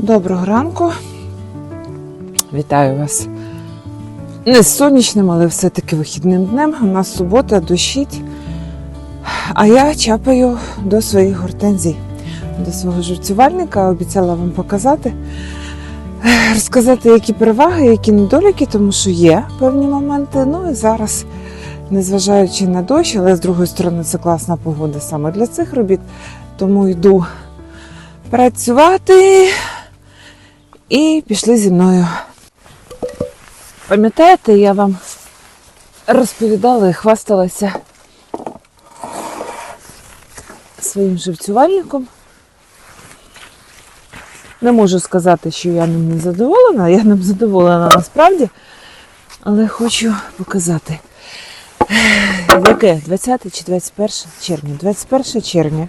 Доброго ранку. Вітаю вас. Не з сонячним, але все-таки вихідним днем. У нас субота, дощить. А я чапаю до своїх гортензій, до свого живцювальника. Обіцяла вам показати, розказати, які переваги, які недоліки, тому що є певні моменти. Ну і зараз, незважаючи на дощ, але з другої сторони, це класна погода саме для цих робіт. Тому йду працювати і пішли зі мною. Пам'ятаєте, я вам розповідала і хвасталася своїм живцювальником. Не можу сказати, що я ним не задоволена, я ним задоволена насправді, але хочу показати. Яке? 20 чи 21 червня? 21 червня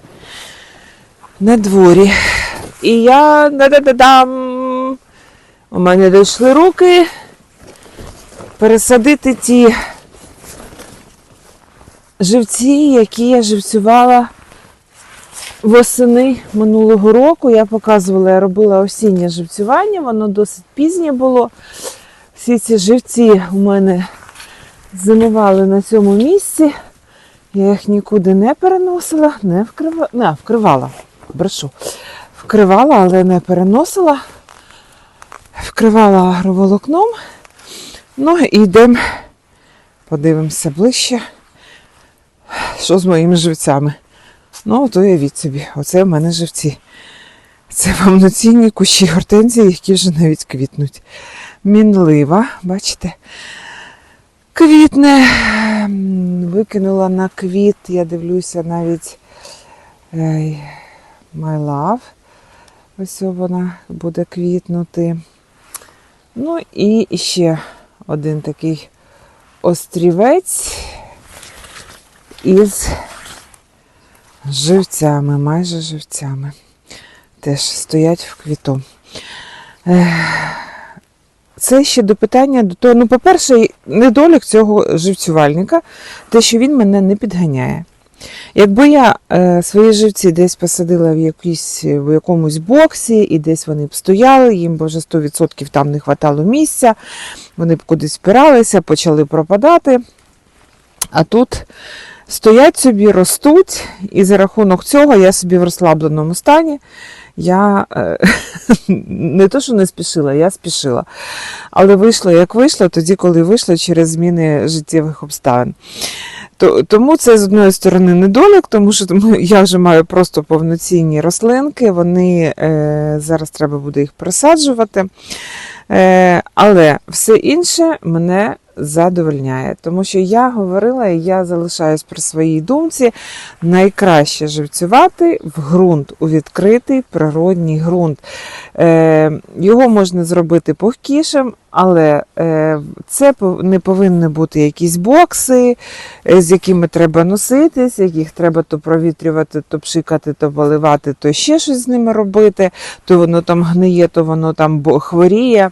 на дворі. І я да-да-да-дам. У мене дійшли руки пересадити ті живці, які я живцювала восени минулого року. Я показувала, я робила осіннє живцювання, воно досить пізнє було. Всі ці живці у мене зимували на цьому місці. Я їх нікуди не переносила, не вкривала, не, вкривала, брешу. Вкривала, але не переносила. Вкривала агроволокном. Ну і йдемо, подивимося ближче, що з моїми живцями. Ну, от уявіть собі, оце в мене живці. Це повноцінні кущі гортензії, які вже навіть квітнуть. Мінлива, бачите? Квітне. Викинула на квіт, я дивлюся навіть My Love. Ось вона буде квітнути. Ну і ще один такий острівець із живцями, майже живцями. Теж стоять в квіту. Це ще до питання до того. Ну, по-перше, недолік цього живцювальника, те, що він мене не підганяє. Якби я е, свої живці десь посадила в, якійсь, в якомусь боксі, і десь вони б стояли, їм би вже 100% там не вистачало місця, вони б кудись спиралися, почали пропадати. А тут стоять собі, ростуть, і за рахунок цього я собі в розслабленому стані. Я е, не то, що не спішила, я спішила. Але вийшло, як вийшло, тоді, коли вийшло через зміни життєвих обставин. То, тому це з одної сторони недолік, тому що тому я вже маю просто повноцінні рослинки, вони е, зараз треба буде їх присаджувати. Е, але все інше мене задовольняє, тому що я говорила і я залишаюсь при своїй думці. Найкраще живцювати в ґрунт, у відкритий природній ґрунт. Е, його можна зробити пухкішим, але е, це не повинні бути якісь бокси, е, з якими треба носитись, яких треба то провітрювати, то пшикати, то поливати, то ще щось з ними робити, то воно там гниє, то воно там хворіє.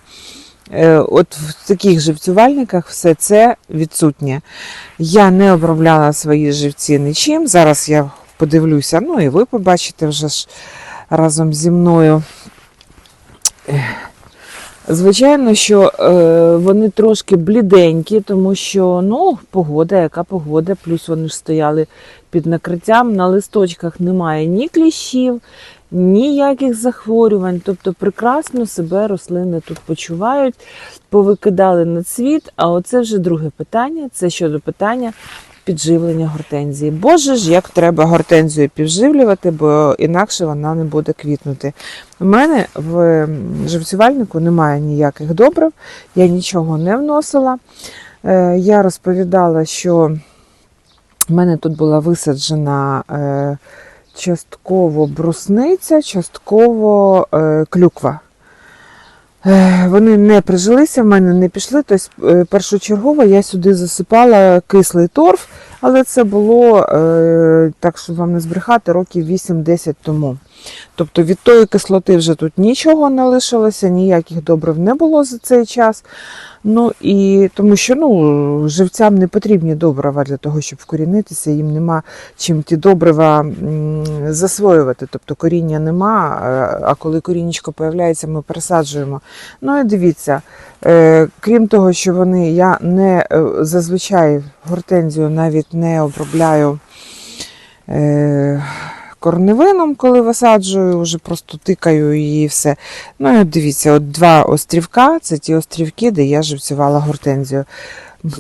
Е, От в таких живцювальниках все це відсутнє. Я не обробляла свої живці нічим. Зараз я подивлюся, ну і ви побачите вже ж разом зі мною. Звичайно, що е, вони трошки бліденькі, тому що ну, погода, яка погода, плюс вони ж стояли під накриттям. На листочках немає ні кліщів, ніяких захворювань. Тобто прекрасно себе рослини тут почувають, повикидали на цвіт. А оце вже друге питання. Це щодо питання підживлення гортензії. Боже ж, як треба гортензію підживлювати, бо інакше вона не буде квітнути. У мене в живцювальнику немає ніяких добрив, я нічого не вносила. Е, Я розповідала, що в мене тут була висаджена е, частково брусниця, частково е, клюква. Вони не прижилися, в мене не пішли. Тобто, е, першочергово я сюди засипала кислий торф, але це було, е, так щоб вам не збрехати, років 8-10 тому. Тобто від тої кислоти вже тут нічого не лишилося, ніяких добрив не було за цей час. Ну і тому що ну, живцям не потрібні добрива для того, щоб вкорінитися, їм нема чим ті добрива засвоювати. Тобто коріння нема, е, а коли корінечко появляється, ми пересаджуємо. Ну і дивіться, е, крім того, що вони, я не е, зазвичай гортензію навіть не обробляю. Корневином, коли висаджую, вже просто тикаю її і все. Ну і от дивіться, от два острівка це ті острівки, де я живцювала гортензію.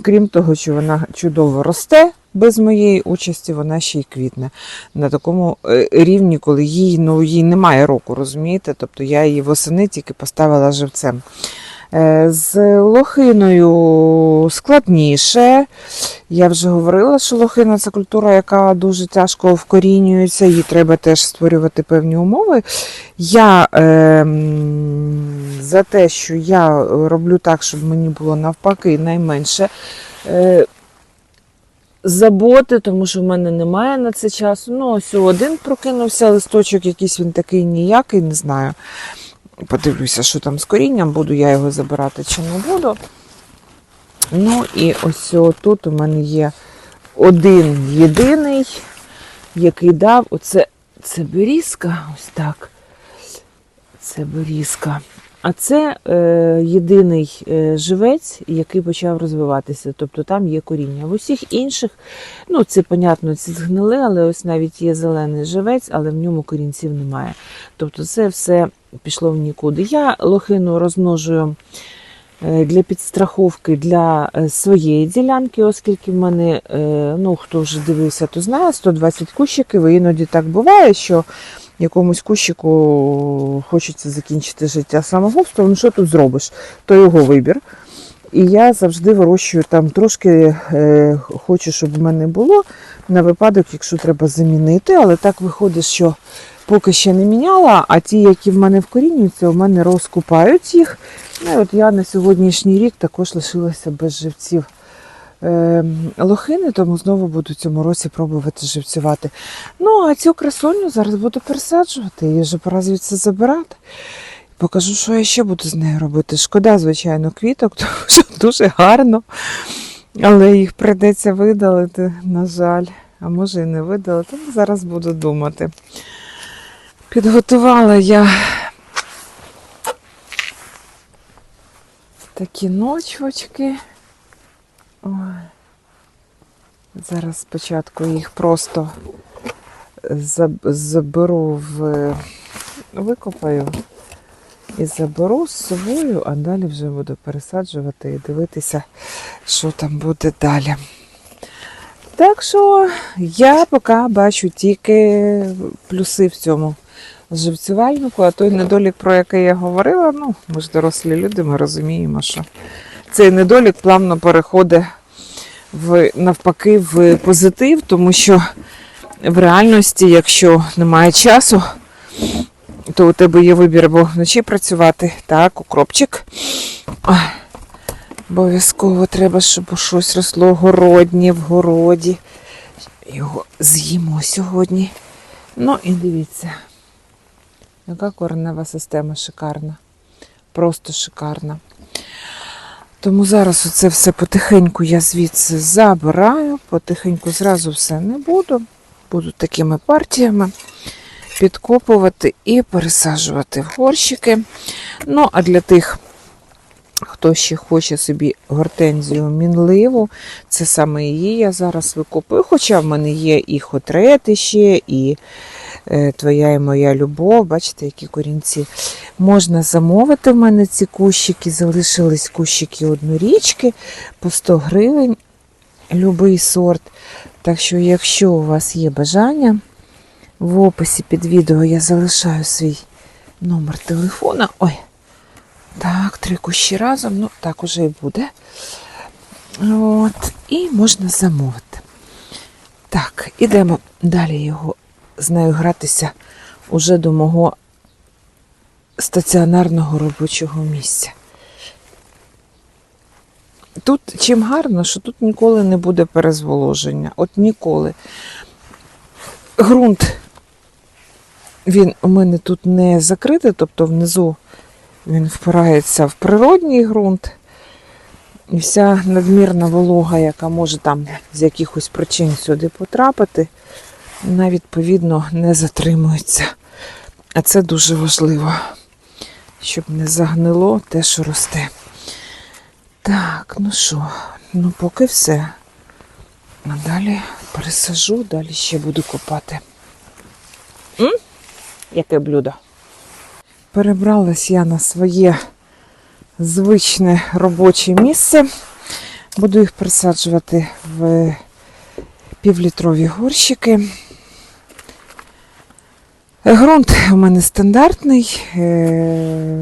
Крім того, що вона чудово росте без моєї участі, вона ще й квітне на такому е, рівні, коли їй, ну, їй немає року, розумієте? Тобто я її восени тільки поставила живцем. Е, З лохиною складніше. Я вже говорила, що лохина це культура, яка дуже тяжко вкорінюється, їй треба теж створювати певні умови. Я е, за те, що я роблю так, щоб мені було навпаки найменше е, заботи, тому що в мене немає на це часу. Ну, ось один прокинувся листочок, якийсь він такий ніякий, не знаю. Подивлюся, що там з корінням, буду я його забирати чи не буду. Ну і ось тут у мене є один єдиний, який дав оце це берізка, ось так. Це берізка. А це е, єдиний е, живець, який почав розвиватися. Тобто там є коріння. В усіх інших, ну це, понятно, ці згнили, але ось навіть є зелений живець, але в ньому корінців немає. Тобто це все пішло в нікуди. Я лохину розмножую е, для підстраховки для е, своєї ділянки, оскільки в мене, ну хто вже дивився, то знає, 120 кущиків, і іноді так буває, що якомусь кущику хочеться закінчити життя самогубством, ну що тут зробиш? То його вибір. І я завжди вирощую там трошки, е, хочу, щоб в мене було на випадок, якщо треба замінити, але так виходить, що поки ще не міняла, а ті, які в мене вкорінюються, у мене розкупають їх. Ну, і от я на сьогоднішній рік також лишилася без живців лохини, тому знову буду цьому році пробувати живцювати. Ну, а цю красуню зараз буду пересаджувати, її вже пора звідси забирати. Покажу, що я ще буду з нею робити. Шкода, звичайно, квіток, тому що дуже гарно. Але їх прийдеться видалити, на жаль. А може і не видалити. Ну, зараз буду думати. Підготувала я такі ночвочки. Ой. Зараз спочатку їх просто заберу в викопаю і заберу з собою, а далі вже буду пересаджувати і дивитися, що там буде далі. Так що я поки бачу тільки плюси в цьому живцювальнику, а той недолік, про який я говорила, ну, ми ж дорослі люди, ми розуміємо, що цей недолік плавно переходить в навпаки в позитив, тому що в реальності, якщо немає часу, то у тебе є вибір або вночі працювати. Так, укропчик. Обов'язково треба, щоб щось росло городнє в городі. Його з'їмо сьогодні. Ну і дивіться, яка коренева система шикарна. Просто шикарна. Тому зараз оце все потихеньку я звідси забираю, потихеньку зразу все не буду. Буду такими партіями підкопувати і пересаджувати в горщики. Ну, а для тих, хто ще хоче собі гортензію мінливу, це саме її я зараз викопую. Хоча в мене є і хотрети ще, і е, твоя і моя любов. Бачите, які корінці. Можна замовити в мене ці кущики, залишились кущики однорічки по 100 гривень, любий сорт. Так що, якщо у вас є бажання, в описі під відео я залишаю свій номер телефона. Ой, так, три кущі разом, ну так уже і буде. От, і можна замовити. Так, ідемо далі його з нею гратися уже до мого стаціонарного робочого місця. Тут чим гарно, що тут ніколи не буде перезволоження. От ніколи. Грунт він у мене тут не закритий, тобто внизу він впирається в природній ґрунт. І вся надмірна волога, яка може там з якихось причин сюди потрапити, вона відповідно не затримується. А це дуже важливо, щоб не загнило те, що росте. Так, ну що, ну поки все. А далі пересажу, далі ще буду копати. М? Яке блюдо? Перебралась я на своє звичне робоче місце. Буду їх присаджувати в півлітрові горщики. Грунт у мене стандартний, е,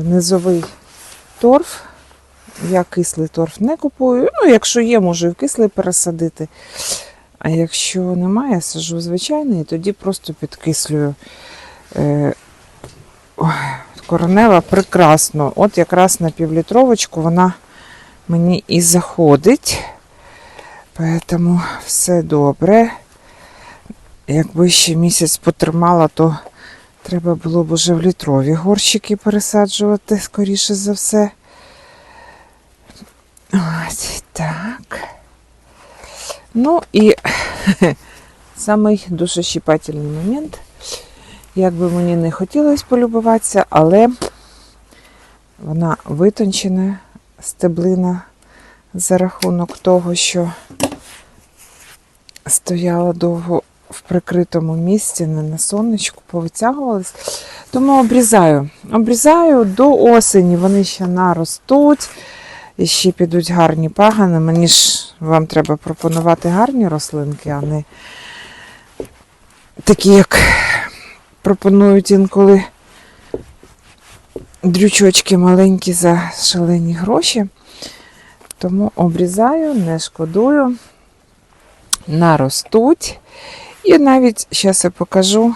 низовий торф. Я кислий торф не купую. Ну, якщо є, можу і в кислий пересадити. А якщо немає, сажу звичайний і тоді просто підкислюю. Коронева прекрасно. От якраз на півлітровочку вона мені і заходить. Тому все добре. Якби ще місяць потримала, то треба було б уже в літрові горщики пересаджувати, скоріше за все. Ось так. Ну і самий душещипательний момент. Як би мені не хотілося полюбуватися, але вона витончена стеблина за рахунок того, що стояла довго в прикритому місці, не на сонечку, повитягувалась. Тому обрізаю. Обрізаю до осені, вони ще наростуть. І ще підуть гарні пагани. Мені ж вам треба пропонувати гарні рослинки, а не такі, як пропонують інколи дрючочки маленькі за шалені гроші. Тому обрізаю, не шкодую, наростуть. І навіть зараз я покажу.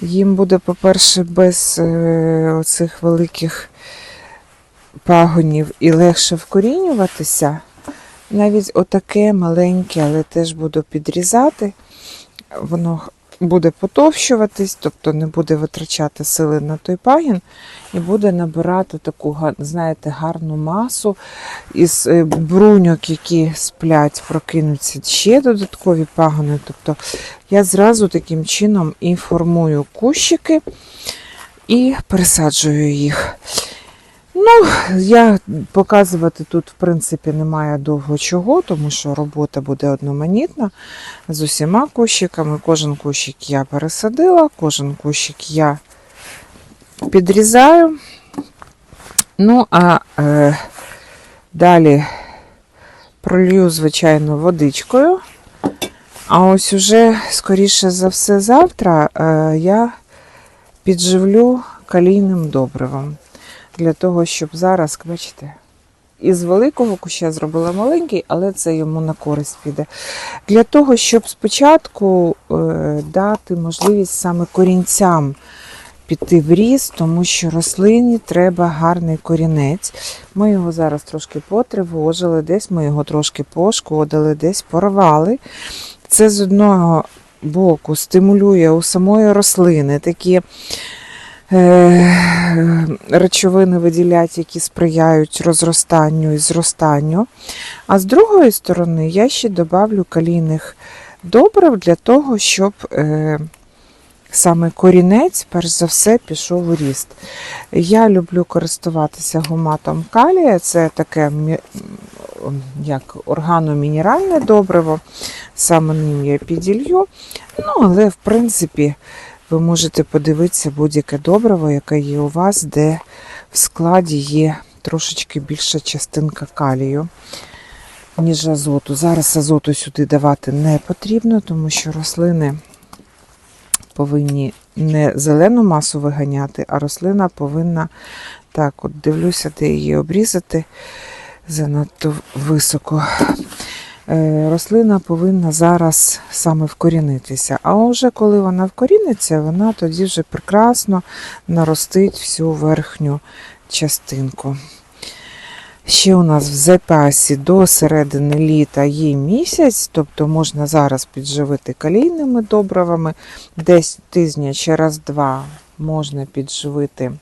Їм буде, по-перше, без е, оцих великих пагонів і легше вкорінюватися. Навіть отаке маленьке, але теж буду підрізати. Воно буде потовщуватись, тобто не буде витрачати сили на той пагін, і буде набирати таку, знаєте, гарну масу із е, бруньок, які сплять, прокинуться ще додаткові пагони. Тобто я зразу таким чином і формую кущики і пересаджую їх. Ну, я показувати тут, в принципі, немає довго чого, тому що робота буде одноманітна з усіма кущиками. Кожен кущик я пересадила, кожен кущик я підрізаю. Ну, а е, далі пролью, звичайно, водичкою. А ось уже, скоріше за все, завтра е, я підживлю калійним добривом. Для того, щоб зараз, бачите, із великого куща зробила маленький, але це йому на користь піде. Для того, щоб спочатку е, дати можливість саме корінцям піти в ріст, тому що рослині треба гарний корінець. Ми його зараз трошки потривожили, десь ми його трошки пошкодили, десь порвали. Це з одного боку стимулює у самої рослини такі речовини виділять, які сприяють розростанню і зростанню. А з другої сторони, я ще добавлю калійних добрив для того, щоб е, саме корінець, перш за все, пішов у ріст. Я люблю користуватися гуматом калія, це таке як органомінеральне добриво, саме ним я піділью. Ну, але в принципі. Ви можете подивитися будь-яке добриво, яке є у вас, де в складі є трошечки більша частинка калію, ніж азоту. Зараз азоту сюди давати не потрібно, тому що рослини повинні не зелену масу виганяти, а рослина повинна так, от дивлюся, де її обрізати занадто високо. Е, Рослина повинна зараз саме вкорінитися. А вже коли вона вкоріниться, вона тоді вже прекрасно наростить всю верхню частинку. Ще у нас в запасі до середини літа є місяць, тобто можна зараз підживити калійними добривами. Десь тижня через два можна підживити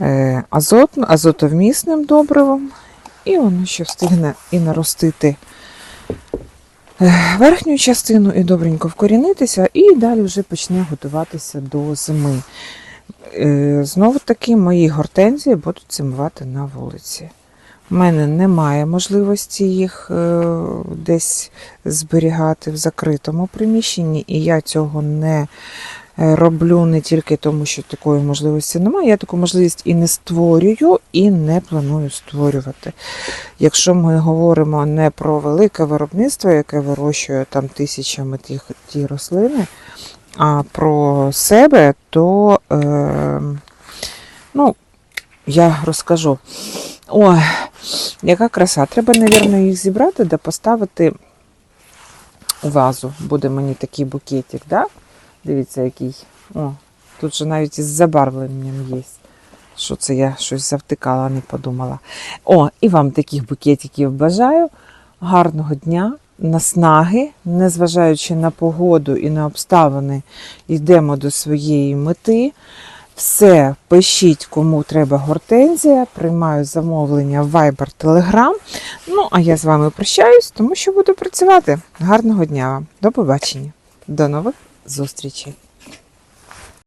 е, азот, азотовмісним добривом. І воно ще встигне і наростити е, верхню частину і добренько вкорінитися, і далі вже почне готуватися до зими. Е, Знову таки, мої гортензії будуть зимувати на вулиці. У мене немає можливості їх е, десь зберігати в закритому приміщенні, і я цього не роблю не тільки тому, що такої можливості немає. Я таку можливість і не створюю, і не планую створювати. Якщо ми говоримо не про велике виробництво, яке вирощує там тисячами тих, ті рослини, а про себе, то е, ну, я розкажу. Ой, яка краса. Треба, мабуть, їх зібрати да поставити вазу. Буде мені такий букетик, да? Дивіться, який. О, тут же навіть із забарвленням є. Що це я щось завтикала, не подумала. О, і вам таких букетиків бажаю. Гарного дня, наснаги, незважаючи на погоду і на обставини, йдемо до своєї мети. Все, пишіть, кому треба гортензія, приймаю замовлення в Viber Telegram. Ну, а я з вами прощаюсь, тому що буду працювати. Гарного дня вам. До побачення. До нових зустрічей.